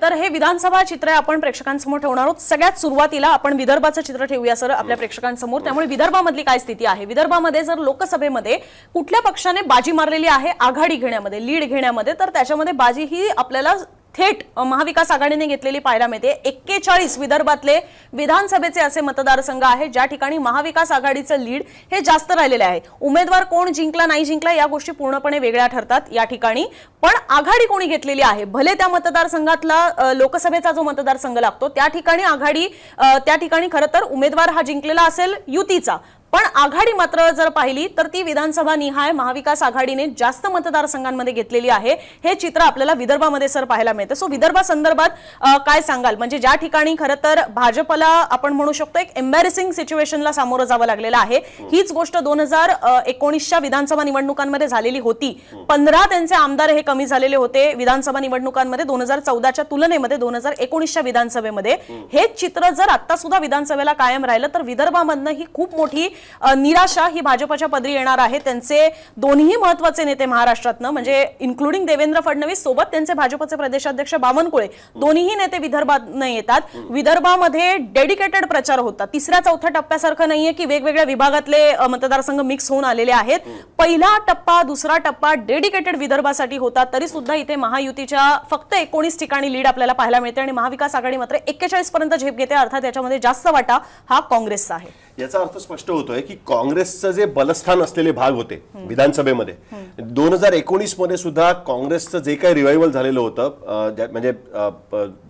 तर हे विधानसभा चित्र आपण प्रेक्षकांसमोर ठेवणार आहोत. सगळ्यात सुरुवातीला आपण विदर्भाचं चित्र ठेवूया सर आपल्या प्रेक्षकांसमोर. त्यामुळे विदर्भामधली काय स्थिती आहे? विदर्भामध्ये जर लोकसभेमध्ये कुठल्या पक्षाने बाजी मारलेली आहे आघाडी घेण्यामध्ये लीड घेण्यामध्ये तर त्याच्यामध्ये बाजी ही आपल्याला थेट महाविकास आघाडीने घेतलेली पाहायला मिळते एक्केचाळीस विदर्भातले विधानसभेचे असे मतदारसंघ आहेत ज्या ठिकाणी महाविकास आघाडीचं लीड हे जास्त राहिलेले आहे. उमेदवार कोण जिंकला नाही जिंकला या गोष्टी पूर्णपणे वेगळ्या ठरतात या ठिकाणी. पण आघाडी कोणी घेतलेली आहे? भले त्या मतदारसंघातला लोकसभेचा जो मतदारसंघ लागतो त्या ठिकाणी आघाडी त्या ठिकाणी खरं तर उमेदवार हा जिंकलेला असेल युतीचा. पण आघाडी मात्र जर पाहिली तर ती विधानसभा निहाय महाविकास आघाडीने जास्त मतदारसंघांमध्ये घेतलेली आहे. हे चित्र आपल्याला विदर्भामध्ये सर पाहायला मिळतं. सो विदर्भा संदर्भात काय सांगाल? म्हणजे ज्या ठिकाणी खरं तर भाजपला आपण म्हणू शकतो एक एम्बॅरेसिंग सिच्युएशनला सामोरं जावं लागलेलं आहे. हीच गोष्ट दोन हजार एकोणीसच्या विधानसभा निवडणुकांमध्ये झालेली होती. पंधरा त्यांचे आमदार हे कमी झालेले होते विधानसभा निवडणुकांमध्ये दोन हजार चौदाच्या तुलनेमध्ये दोन हजार एकोणीसच्या विधानसभेमध्ये. हेच चित्र जर आता सुद्धा विधानसभेला कायम राहिलं तर विदर्भामधनं ही खूप मोठी निराशा ही भाजपच्या पदरी येणार आहे. त्यांचे दोन्ही महत्त्वाचे नेते महाराष्ट्रातनं म्हणजे इन्क्लुडिंग देवेंद्र फडणवीस सोबत त्यांचे भाजपचे प्रदेशाध्यक्ष बावनकुळे दोन्ही नेते विदर्भात येतात. विदर्भामध्ये डेडिकेटेड प्रचार होता तिसऱ्या चौथ्या टप्प्यासारखं नाहीये की वेगवेगळ्या विभागातले मतदारसंघ मिक्स होऊन आलेले आहेत. पहिला टप्पा दुसरा टप्पा डेडिकेटेड विदर्भासाठी होता. तरी सुद्धा इथे महायुतीच्या फक्त एकोणीस ठिकाणी लीड आपल्याला पाहायला मिळते आणि महाविकास आघाडी मात्र एक्केचाळीस पर्यंत झेप घेते. अर्थात त्याच्यामध्ये जास्त वाटा हा काँग्रेसचा आहे. याचा अर्थ स्पष्ट होतोय की काँग्रेसचं जे बलस्थान असलेले भाग होते विधानसभेमध्ये दोन हजार एकोणीसमध्ये सुद्धा काँग्रेसचं जे काही रिवायवल झालेलं होतं म्हणजे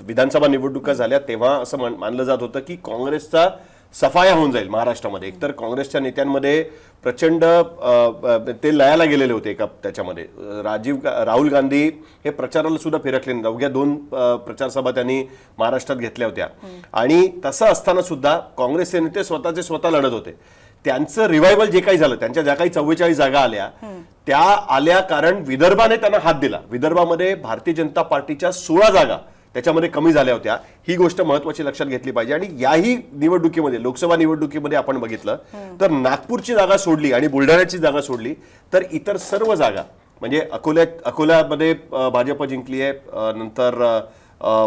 विधानसभा निवडणुका झाल्या तेव्हा असं मान- मानलं जात होतं की काँग्रेसचा सफाया होऊन जाईल महाराष्ट्रामध्ये. एकतर काँग्रेसच्या नेत्यांमध्ये प्रचंड ते लयाला गेलेले होते एका त्याच्यामध्ये. राजीव राहुल गांधी हे प्रचाराला सुद्धा फिरकले नाही अवघ्या दोन प्रचारसभा त्यांनी महाराष्ट्रात घेतल्या होत्या. आणि तसं असताना सुद्धा काँग्रेसचे नेते स्वतःचे स्वतः लढत होते. त्यांचं रिवायवल जे काही झालं त्यांच्या ज्या काही चव्वेचाळीस जागा आल्या त्या आल्या कारण विदर्भाने त्यांना हात दिला. विदर्भामध्ये भारतीय जनता पार्टीच्या सोळा जागा त्याच्यामध्ये कमी झाल्या होत्या. ही गोष्ट महत्वाची लक्षात घेतली पाहिजे. आणि याही निवडणुकीमध्ये लोकसभा निवडणुकीमध्ये आपण बघितलं तर नागपूरची जागा सोडली आणि बुलढाण्याची जागा सोडली तर इतर सर्व जागा म्हणजे अकोल्यात अकोल्यामध्ये भाजप जिंकली आहे नंतर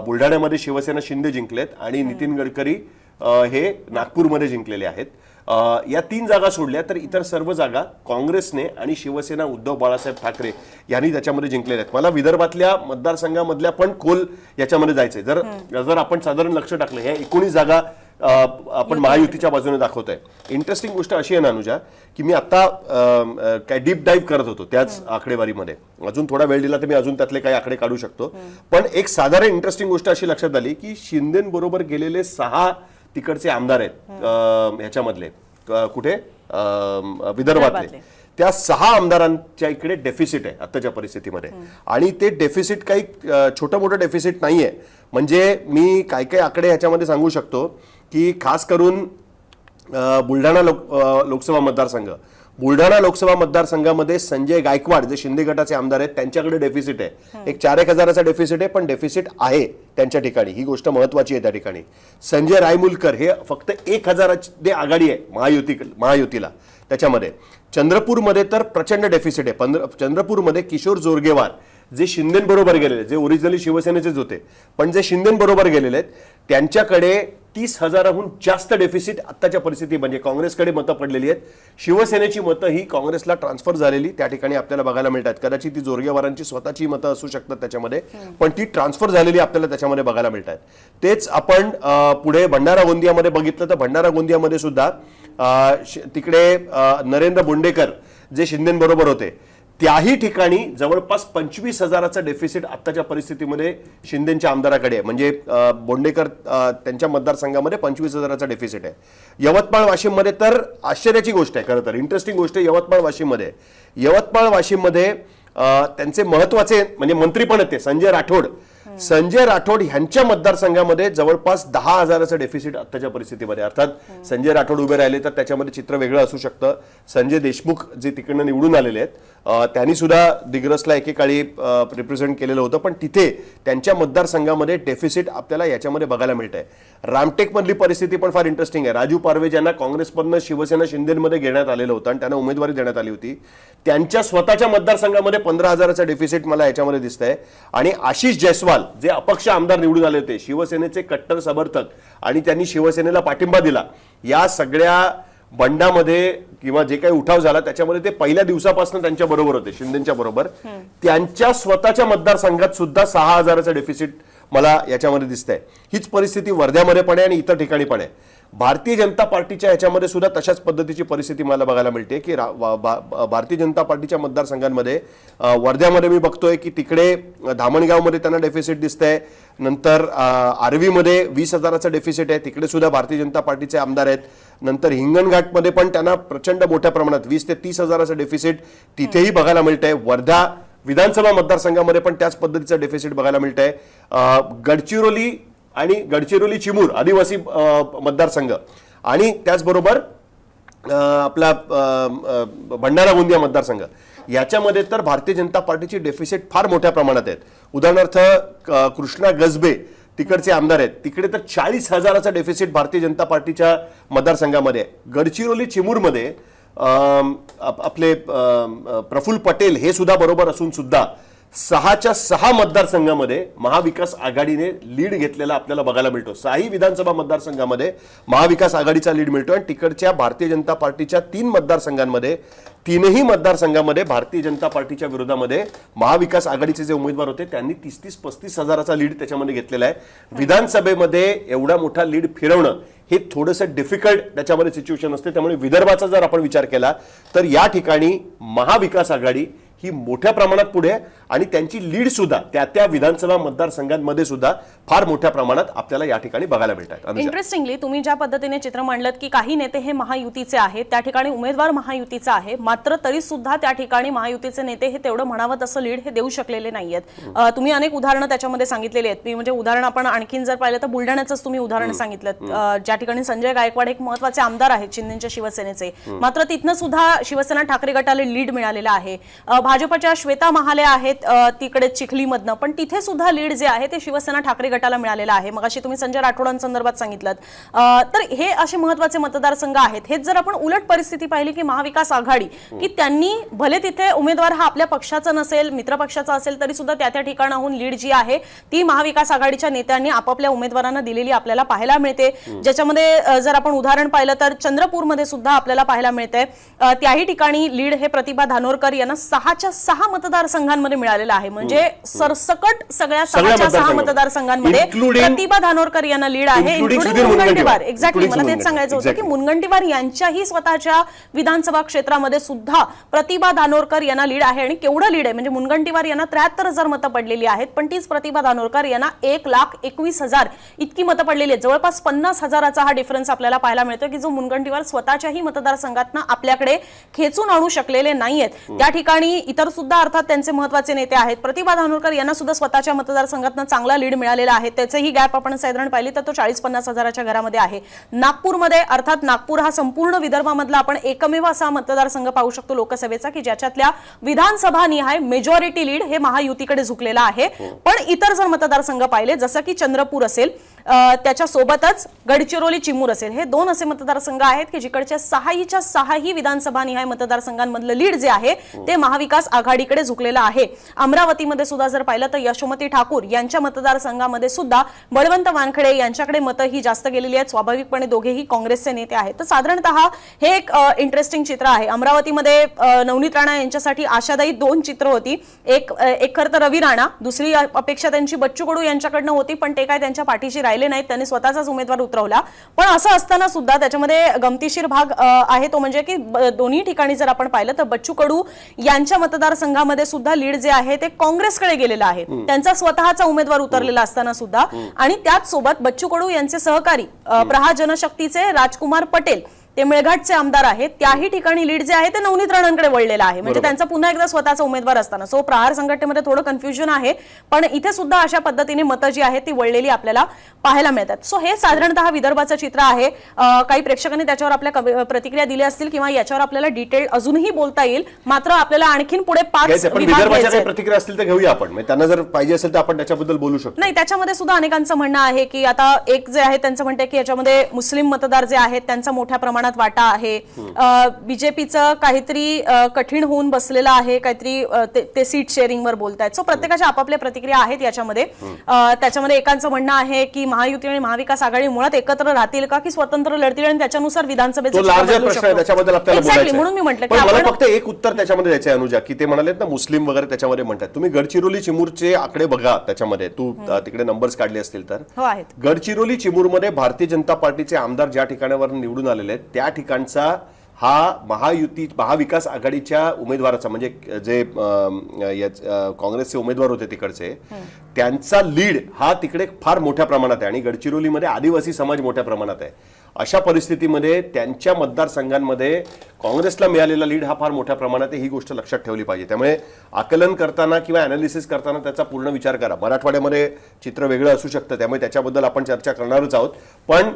बुलढाण्यामध्ये शिवसेना शिंदे जिंकलेत आणि नितीन गडकरी हे नागपूरमध्ये जिंकलेले आहेत. या तीन जागा सोडल्या तर इतर सर्व जागा काँग्रेसने आणि शिवसेना उद्धव बाळासाहेब ठाकरे यांनी त्याच्यामध्ये जिंकलेल्या आहेत. मला विदर्भातल्या मतदारसंघामधल्या पण खोल याच्यामध्ये जायचंय. जर जर आपण साधारण लक्ष टाकलं ह्या एकोणीस जागा आपण महायुतीच्या बाजूने दाखवतोय. इंटरेस्टिंग गोष्ट अशी आहे ना अनुजा की मी आता काय डीप डाईव्ह करत होतो त्याच आकडेवारीमध्ये. अजून थोडा वेळ दिला तर मी अजून त्यातले काही आकडे काढू शकतो. पण एक साधारण इंटरेस्टिंग गोष्ट अशी लक्षात आली की शिंदेबरोबर गेलेले सहा तिकडचे आमदार आहेत ह्याच्यामधले कुठे? विदर्भातले. त्या सहा आमदारांच्या इकडे डेफिसिट आहे आताच्या परिस्थितीमध्ये. आणि ते डेफिसिट काही छोटं मोठं डेफिसिट नाहीये. म्हणजे मी काय काय आकडे ह्याच्यामध्ये सांगू शकतो की खास करून बुलढाणा लोक लोकसभा मतदारसंघ बुलढाणा लोकसभा मतदारसंघामध्ये संजय गायकवाड जे शिंदे गटाचे आमदार आहेत त्यांच्याकडे डेफिसिट आहे. एक चार एक हजाराचा डेफिसिट आहे पण डेफिसिट आहे त्यांच्या ठिकाणी. ही गोष्ट महत्वाची आहे त्या ठिकाणी. संजय रायमुलकर हे फक्त एक हजाराची आघाडी आहे महायुती महायुतीला. त्याच्यामध्ये. चंद्रपूरमध्ये तर प्रचंड डेफिसिट आहे. पंधरा चंद्रपूरमध्ये किशोर जोरगेवार जे शिंदेबरोबर गेलेले जे ओरिजिनली शिवसेनेचेच होते पण जे शिंदेबरोबर गेलेले आहेत त्यांच्याकडे तीस हजाराहून जास्त डेफिसिट आत्ताच्या परिस्थिती म्हणजे काँग्रेसकडे मतं पडलेली आहेत. शिवसेनेची मतं ही काँग्रेसला ट्रान्सफर झालेली त्या ठिकाणी आपल्याला बघायला मिळतात. कदाचित ती जोरगेवारांची स्वतःची मतं असू शकतात त्याच्यामध्ये पण ती ट्रान्सफर झालेली आपल्याला त्याच्यामध्ये बघायला मिळतात. तेच आपण पुढे भंडारा गोंदियामध्ये बघितलं तर भंडारा गोंदियामध्ये सुद्धा तिकडे नरेंद्र बोंडेकर जे शिंदेबरोबर होते त्याही ठिकाणी जवळपास पंचवीस हजाराचं डेफिसिट आत्ताच्या परिस्थितीमध्ये शिंदेच्या आमदाराकडे आहे. म्हणजे बोंडेकर त्यांच्या मतदारसंघामध्ये पंचवीस हजाराचा डेफिसिट आहे. यवतमाळ वाशिममध्ये तर आश्चर्याची गोष्ट आहे खरं तर. इंटरेस्टिंग गोष्ट आहे यवतमाळ वाशिममध्ये. यवतमाळ वाशिममध्ये त्यांचे महत्त्वाचे म्हणजे मंत्री पण आहेत ते संजय राठोड. संजय राठोड यांच्या मतदारसंघामध्ये जवळपास दहा हजाराचं डेफिसिट आत्ताच्या परिस्थितीमध्ये. अर्थात संजय राठोड उभे राहिले तर त्याच्यामध्ये चित्र वेगळं असू शकतं. संजय देशमुख जे तिकडनं निवडून आलेले आहेत त्यांनी सुद्धा दिग्रसला एकेकाळी रिप्रेझेंट केलेलं होतं. पण तिथे त्यांच्या मतदारसंघामध्ये डेफिसिट आपल्याला याच्यामध्ये बघायला मिळत आहे रामटेकमधली परिस्थिती पण फार इंटरेस्टिंग आहे. राजू पारवे ज्यांना काँग्रेसमधनं शिवसेना शिंदेमध्ये घेण्यात आलेलं होतं आणि त्यांना उमेदवारी देण्यात आली होती त्यांच्या स्वतःच्या मतदारसंघामध्ये पंधरा हजाराचं डेफिसिट मला याच्यामध्ये दिसत आहे आणि आशिष जयस्वाल जे अपक्ष आमदार निवडून आले होते शिवसेनेचे कट्टर समर्थक आणि त्यांनी शिवसेनेला पाठिंबा दिला या सगळ्या बंडामध्ये किंवा जे काही उठाव झाला त्याच्यामध्ये ते पहिल्या दिवसापासून त्यांच्या बरोबर होते शिंदेच्या बरोबर. त्यांच्या स्वतःच्या मतदारसंघात सुद्धा सहा हजाराचं डेफिसिट मला याच्यामध्ये दिसतंय. हीच परिस्थिती वर्ध्यामध्ये पण आहे आणि इतर ठिकाणी पण आहे. भारतीय जनता पार्टीच्या याच्यामध्ये सुद्धा तशाच पद्धतीची परिस्थिती मला बघायला मिळते की रा- बा- भारतीय जनता पार्टीच्या मतदारसंघांमध्ये वर्ध्यामध्ये मी बघतोय की तिकडे धामणगावमध्ये त्यांना डेफिसिट दिसतंय. नंतर आर्वीमध्ये वीस हजाराचं डेफिसिट आहे. तिकडे सुद्धा भारतीय जनता पार्टीचे आमदार आहेत. नंतर हिंगणघाटमध्ये पण त्यांना प्रचंड मोठ्या प्रमाणात वीस ते तीस हजाराचं डेफिसिट तिथेही बघायला मिळतंय. वर्धा विधानसभा मतदारसंघामध्ये पण त्याच पद्धतीचं डेफिसिट बघायला मिळतंय. गडचिरोली आणि गडचिरोली चिमूर आदिवासी मतदारसंघ. आणि त्याचबरोबर आपला भंडारा गोंदिया मतदारसंघ. याच्यामध्ये तर भारतीय जनता पार्टीची डेफिसिट फार मोठ्या प्रमाणात आहेत. उदाहरणार्थ क- कृष्णा गजबे तिकडचे आमदार आहेत. तिकडे तर चाळीस हजाराचा डेफिसिट भारतीय जनता पार्टीच्या मतदारसंघामध्ये आहे. गडचिरोली चिमूरमध्ये आपले प्रफुल्ल पटेल हे सुद्धा बरोबर असून सुद्धा सहाच्या सहा मतदारसंघामध्ये महाविकास आघाडीने लीड घेतलेला आपल्याला बघायला मिळतो. सहाही विधानसभा मतदारसंघामध्ये महाविकास आघाडीचा लीड मिळतो आणि तिकडच्या भारतीय जनता पार्टीच्या तीन मतदारसंघांमध्ये तीनही मतदारसंघामध्ये भारतीय जनता पार्टीच्या विरोधामध्ये महाविकास आघाडीचे जे उमेदवार होते त्यांनी तीस तीस पस्तीस हजाराचा लीड त्याच्यामध्ये घेतलेला आहे. विधानसभेमध्ये एवढा मोठा लीड फिरवणं हे थोडंसं डिफिकल्ट त्याच्यामध्ये सिच्युएशन असते. त्यामुळे विदर्भाचा जर आपण विचार केला तर या ठिकाणी महाविकास आघाडी ही मोठ्या प्रमाणात पुढे आहे. आणि त्यांची लीड सुद्धा त्या त्या विधानसभा मतदारसंघांमध्ये सुद्धा फार मोठ्या प्रमाणात आपल्याला या ठिकाणी बघायला मिळतात. इंटरेस्टिंगली तुम्ही ज्या पद्धतीने चित्र मांडलं की काही नेते हे महायुतीचे आहेत त्या ठिकाणी उमेदवार महायुतीचा आहे मात्र तरी सुद्धा त्या ठिकाणी महायुतीचे नेते हे तेवढं म्हणावं तसं लीड हे देऊ शकलेले नाहीयेत. अं, तुम्ही अनेक उदाहरणं त्याच्यामध्ये सांगितलेली आहेत. मी म्हणजे उदाहरण आपण आणखीन जर पाहिलं तर बुलढाण्याचंच तुम्ही उदाहरण सांगितलं ज्या ठिकाणी संजय गायकवाड एक महत्त्वाचे आमदार आहेत शिंदेच्या शिवसेनेचे. मात्र तिथनं सुद्धा शिवसेना ठाकरे गटाला लीड मिळालेला आहे. भाजपच्या श्वेता महाले आहेत तिकडे चिखलीमधनं. पण तिथे सुद्धा लीड जे आहे ते शिवसेना ठाकरे गटाला मिळालेलं आहे. मग अशी तुम्ही संजय राठोडांसंदर्भात सांगितलं तर हे असे महत्त्वाचे मतदारसंघ आहेत. हेच जर आपण उलट परिस्थिती पाहिली की महाविकास आघाडी की त्यांनी भले तिथे उमेदवार हा आपल्या पक्षाचा नसेल मित्र पक्षाचा असेल तरी सुद्धा त्या त्या ठिकाणाहून लीड जी आहे ती महाविकास आघाडीच्या नेत्यांनी आपापल्या उमेदवारांना दिलेली आपल्याला पाहायला मिळते. ज्याच्यामध्ये जर आपण उदाहरण पाहिलं तर चंद्रपूरमध्ये सुद्धा आपल्याला पाहायला मिळते त्याही ठिकाणी लीड हे प्रतिभा धानोरकर यांना सहाच्या सहा मतदारसंघांमध्ये मिळालेलं आहे. म्हणजे सरसकट सगळ्या सहाच्या सहा मतदारसंघांमध्ये. प्रतिभा धानोरकर यांना लीड आहे. मुनगंटीवार. एक्झॅक्टली मला तेच सांगायचं होतं की. मुनगंटीवार. यांच्याही स्वतःच्या विधानसभा क्षेत्रामध्ये सुद्धा प्रतिभा धानोरकर यांना लीड आहे आणि केवढं लीड आहे? म्हणजे मुनगंटीवार यांना त्र्याहत्तर हजार मतं पडलेली आहेत पण तीच प्रतिभा धानोरकर यांना एक लाख एकवीस हजार इतकी मतं पडलेली आहेत. जवळपास पन्नास हजाराचा हा डिफरन्स आपल्याला पाहायला मिळतो की जो मुनगंटीवार स्वतःच्याही मतदारसंघातनं आपल्याकडे खेचून आणू शकलेले नाहीयेत. त्या ठिकाणी इतर सुद्धा अर्थात त्यांचे महत्त्वाचे नेते आहेत. प्रतिभा धानोरकर यांना सुद्धा स्वतःच्या मतदारसंघातनं चांगला लीड मिळालेला आहे. त्याचेही गॅप आपण साधारण पाहिली तर तो चाळीस पन्नास हजाराच्या घरामध्ये आहे. नागपूरमध्ये अर्थात नागपूर हा संपूर्ण विदर्भामधला आपण एकमेव असा मतदारसंघ पाहू शकतो लोकसभेचा की ज्याच्यातल्या विधानसभा निहाय मेजॉरिटी लीड हे महायुतीकडे झुकलेला आहे. पण इतर जर मतदारसंघ पाहिले जसं की चंद्रपूर असेल अं, त्याच्या सोबतच गडचिरोली चिमूर असेल हे दोन असे मतदारसंघ आहेत की जिकडच्या सहाहीच्या सहाही विधानसभा निहाय मतदारसंघांमधलं लीड जे आहे ते महाविकास आघाडीकडे झुकलेलं आहे. अमरावतीमध्ये सुद्धा जर पाहिलं तर यशोमती ठाकूर यांच्या मतदारसंघामध्ये सुद्धा बळवंत वानखडे यांच्याकडे मतं ही जास्त गेलेली आहेत. स्वाभाविकपणे दोघेही काँग्रेसचे नेते आहेत. तर साधारणतः हे एक इंटरेस्टिंग चित्र आहे. अमरावतीमध्ये नवनीत राणा यांच्यासाठी आशादायी दोन चित्र होती. एक एक खर तर रवी राणा दुसरी अपेक्षा त्यांची बच्चू कडू यांच्याकडनं होती पण ते काय त्यांच्या पाठीशी राहिले नाहीत. त्यांनी स्वतःचाच उमेदवार उतरवला. पण असं असताना सुद्धा त्याच्यामध्ये गमतीशीर भाग आहे तो म्हणजे की दोन्ही ठिकाणी जर आपण पाहिलं तर बच्चू कडू यांच्या मतदारसंघामध्ये सुद्धा लीड जे आहे ते काँग्रेसकडे गेलेलं आहे. त्यांचा स्वतःचा उमेदवार उतरलेला असताना सुद्धा. आणि त्याच सोबत बच्चू कडू यांचे सहकारी प्रहा जनशक्तीचे राजकुमार पटेल ते मेळघाटचे आमदार आहेत. त्याही ठिकाणी लीड जे आहे ते नवनीत राणांकडे वळलेलं आहे. म्हणजे त्यांचा पुन्हा एकदा स्वतःचा उमेदवार असताना. सो प्रहार संघटनेमध्ये थोडं कन्फ्युजन आहे. पण इथे सुद्धा अशा पद्धतीने मतं जी आहेत ती वळलेली आपल्याला पाहायला मिळतात. सो हे साधारणतः विदर्भाचं चित्र आहे. काही प्रेक्षकांनी त्याच्यावर आपल्या प्रतिक्रिया दिल्या असतील किंवा याच्यावर आपल्याला डिटेल अजूनही बोलता येईल. मात्र आपल्याला आणखीन पुढे पाच. प्रतिक्रिया असतील तर घेऊया आपण. म्हणजे त्यांना जर पाहिजे असेल तर आपण त्याच्याबद्दल बोलू शकतो. नाही त्याच्यामध्ये सुद्धा अनेकांचं म्हणणं आहे की आता एक जे आहे त्यांचं म्हणते की याच्यामध्ये मुस्लिम मतदार जे आहेत त्यांचा मोठ्या प्रमाणात प्रमाणात वाटा आहे. बीजेपीचं काहीतरी कठीण होऊन बसलेलं आहे काहीतरी ते- ते सीट शेअरिंगवर बोलतायत. सो प्रत्येकाच्या आपापल्या प्रतिक्रिया आहेत याच्यामध्ये. त्याच्यामध्ये एकांचं म्हणणं आहे की महायुती आणि महाविकास आघाडी मुळात एकत्र राहतील का की स्वतंत्र लढतील आणि त्याच्यानुसार विधानसभेचं म्हणून मी म्हटलं की फक्त एक उत्तर त्याच्यामध्ये द्यायचं आहे अनुजा की ते म्हणालेत ना मुस्लिम वगैरे त्याच्यामध्ये म्हणतात. तुम्ही गडचिरोली चिमूरचे आकडे बघा त्याच्यामध्ये. तू तिकडे नंबर्स काढले असतील तर. हो आहेत. गडचिरोली चिमूरमध्ये भारतीय जनता पार्टीचे आमदार ज्या ठिकाणावर निवडून आलेले आहेत त्या ठिकाणचा हा महायुती महाविकास आघाडीच्या उमेदवाराचा म्हणजे जे काँग्रेसचे उमेदवार होते तिकडचे त्यांचा लीड हा तिकडे फार मोठ्या प्रमाणात आहे. आणि गडचिरोलीमध्ये आदिवासी समाज मोठ्या प्रमाणात आहे. अशा परिस्थितीमध्ये त्यांच्या मतदारसंघांमध्ये काँग्रेसला मिळालेला लीड हा फार मोठ्या प्रमाणात आहे ही गोष्ट लक्षात ठेवली पाहिजे. त्यामुळे आकलन करताना किंवा अनालिसिस करताना त्याचा पूर्ण विचार करा. मराठवाड्यामध्ये चित्र वेगळं असू शकतं त्यामुळे त्याच्याबद्दल आपण चर्चा करणारच आहोत. पण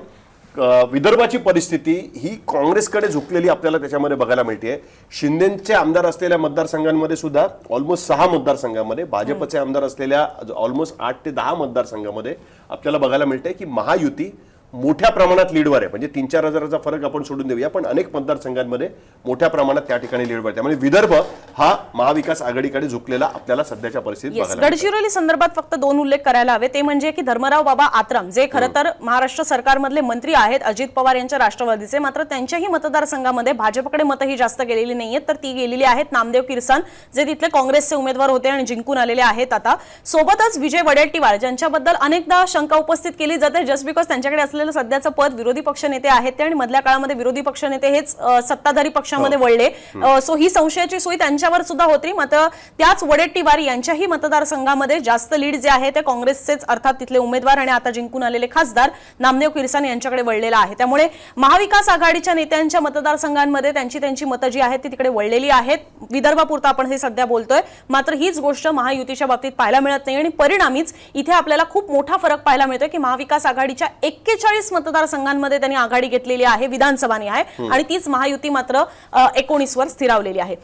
विदर्भाची परिस्थिती ही काँग्रेसकडे झुकलेली आपल्याला त्याच्यामध्ये बघायला मिळते शिंदेचे आमदार असलेल्या मतदारसंघांमध्ये सुद्धा ऑलमोस्ट सहा मतदारसंघामध्ये भाजपचे आमदार असलेल्या ऑलमोस्ट आठ ते दहा मतदारसंघामध्ये आपल्याला बघायला मिळते की महायुती मोठ्या प्रमाणात लीडवर आहे. म्हणजे तीन चार हजाराचा फरक आपण सोडून देऊया पण अनेक मतदारसंघांमध्ये मोठ्या प्रमाणात त्या ठिकाणी लीडवर आहे. त्यामुळे विदर्भ हा महाविकास आघाडीकडे झुकलेला आपल्याला सध्याच्या परिस्थितीत. गडचिरोली संदर्भात फक्त दोन उल्लेख करायला हवे. ते म्हणजे की धर्मराव बाबा आत्राम जे खरं तर महाराष्ट्र सरकारमधले मंत्री आहेत अजित पवार यांच्या राष्ट्रवादीचे. मात्र त्यांच्याही मतदारसंघामध्ये भाजपकडे मतही जास्त गेलेली नाहीयेत तर ती गेलेली आहेत नामदेव किरसान जे तिथले काँग्रेसचे उमेदवार होते आणि जिंकून आलेले आहेत आता. सोबतच विजय वडेट्टीवार ज्यांच्याबद्दल अनेकदा शंका उपस्थित केली जाते जस्ट बिकॉज त्यांच्याकडे असलेलं सध्याचं पद विरोधी पक्षनेते आहेत ते आणि मधल्या काळामध्ये विरोधी पक्षनेते हेच अ, सत्ताधारी पक्षामध्ये वळले. सो ही संशयाची सोय त्यांच्यावर सुद्धा होती. मात्र त्याच वडेट्टीवार यांच्याही मतदारसंघामध्ये जास्त लीड जे आहे ते काँग्रेसचेच अर्थात तिथले उमेदवार आणि आता जिंकून आलेले खासदार नामदेव किरसान यांच्याकडे वळलेला आहे. त्यामुळे महाविकास आघाडीच्या नेत्यांच्या मतदारसंघांमध्ये त्यांची त्यांची मतं जी आहेत ती तिकडे वळलेली आहेत. विदर्भापुरतं आपण हे सध्या बोलतोय. मात्र हीच गोष्ट महायुतीच्या बाबतीत पाहायला मिळत नाही आणि परिणामीच इथे आपल्याला खूप मोठा फरक पाहायला मिळतोय की महाविकास आघाडीच्या एक्केचाळीस मतदारसंघांमध्ये त्यांनी आघाडी घेतलेली आहे विधानसभानी आहे. आणि तीच महायुती मात्र एकोणीस वर स्थिरावलेली आहे.